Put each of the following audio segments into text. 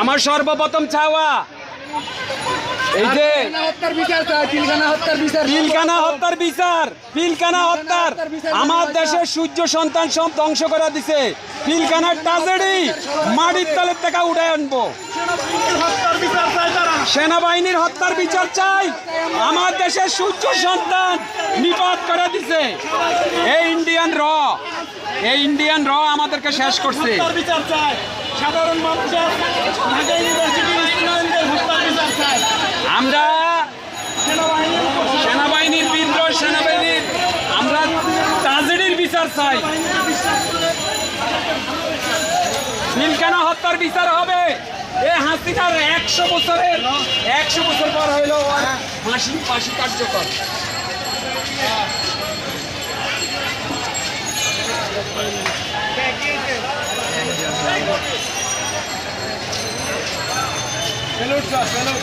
আমার সর্বপ্রথম চাওয়া। এই যে পিলকানা হত্যার বিচার পিলকানা হত্যার আমার দেশের সূর্য সন্তান সব ধ্বংস করে দিছে। পিলকানার ট্রাজেডি মাটির তলের থেকে উঠে আনব। সেনাবাহিনীর হত্যার বিচার চাই। আমার দেশের সূর্য সন্তান নিপাত করে দিছে। এই ইন্ডিয়ান র এই ইন্ডিয়ান র আমাদেরকে শেষ করছে। সাধারণ মানুষের ঢাকা ইউনিভার্সিটির স্টুডেন্টদের হত্যার বিচার চাই। আমরা সেনাবাহিনীর সেনাবাহিনীর বিদ্রোহ সেনাবাহিনীর আমরা ট্রাজেডির বিচার চাই। নীলকানা হত্যার বিচার হবে। এ হাসিনার একশো বছরের একশো বছর পর হইল ফাঁসি ফাঁসি কার্যকর। Pelot sağ, pelot.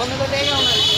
Onu da değil onları.